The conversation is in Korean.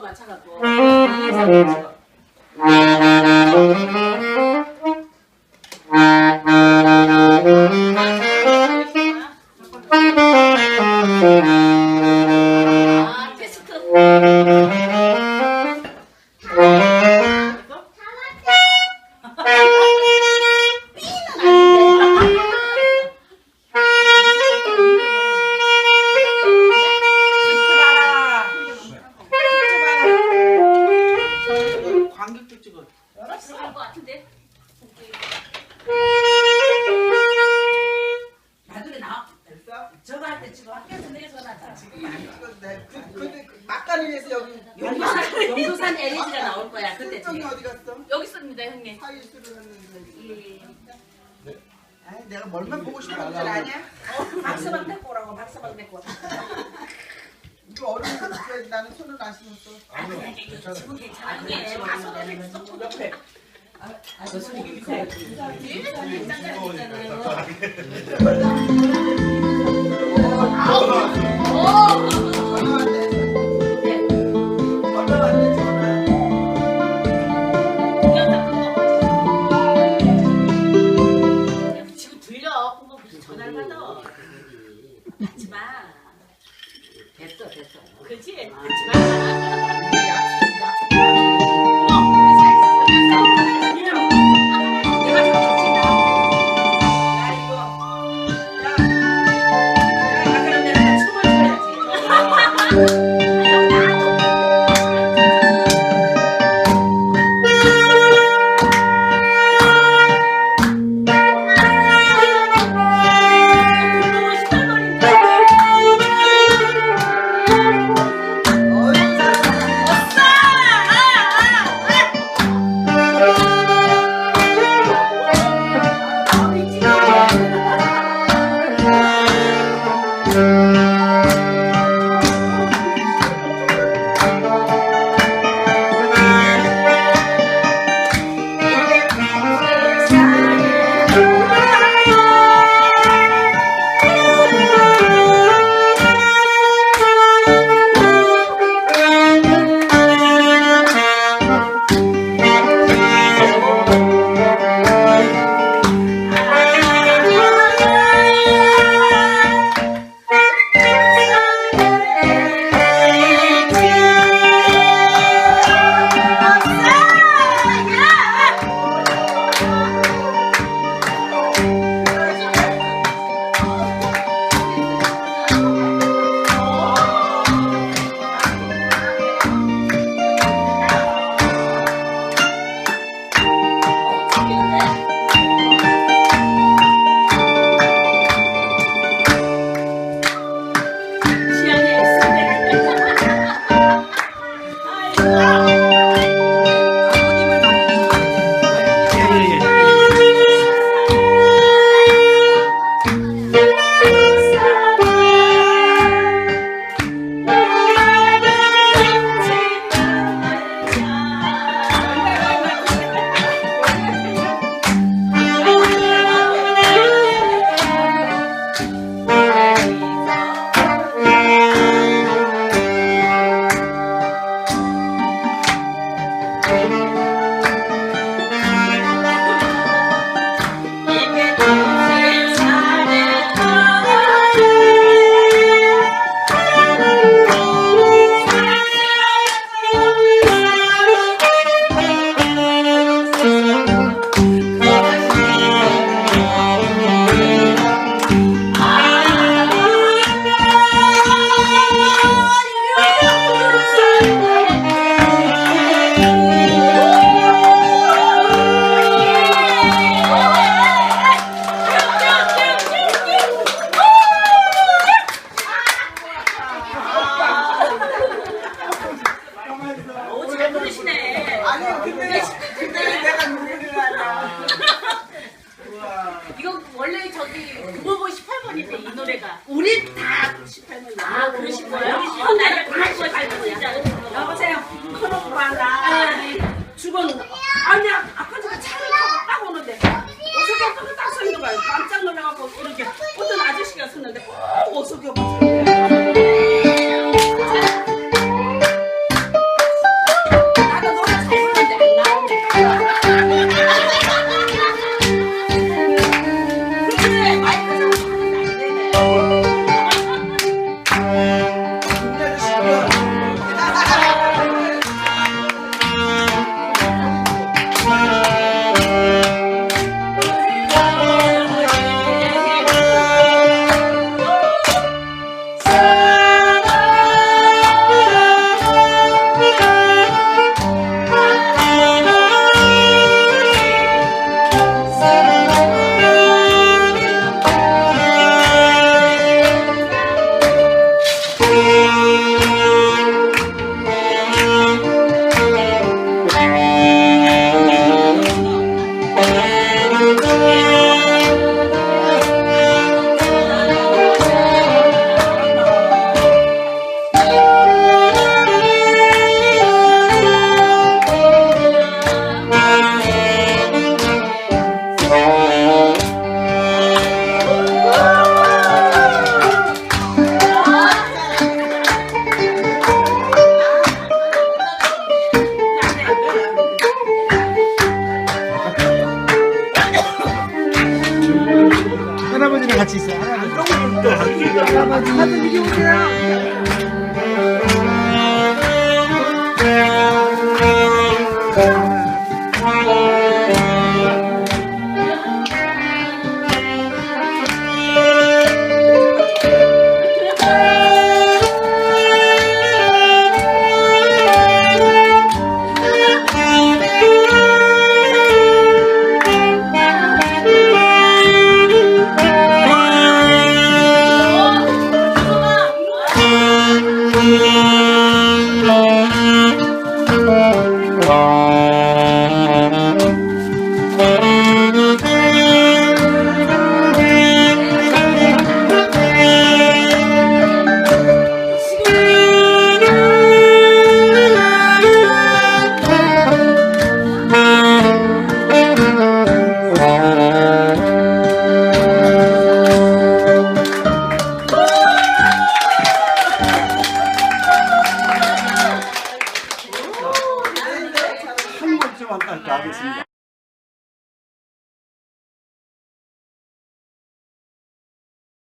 맞춰갖고 관객도 찍어. 들어갈 것 같은데. 나중에 나 됐어? 저거 할 때 지금 학교에서 내서 나잖아. 지금 많이 돼. 그, 근데 그 막간을 위해서 여기 용두산 용두산 LED가 나올 거야 그때. 실정이 어디 갔어? 여기 있습니다 형님. 사일 수를 했는데. 예. 아이, 내가 뭘만 보고 싶은 줄 아냐? 박스방 데리고 오라고 박스방 데리고 와. 이거 어른이 있어야지 나는 손을 안 씻었어. 지금 괜찮아. 이게 와서도 했어. 옆에. 그 소리 밑에. 전화 왔네. 할아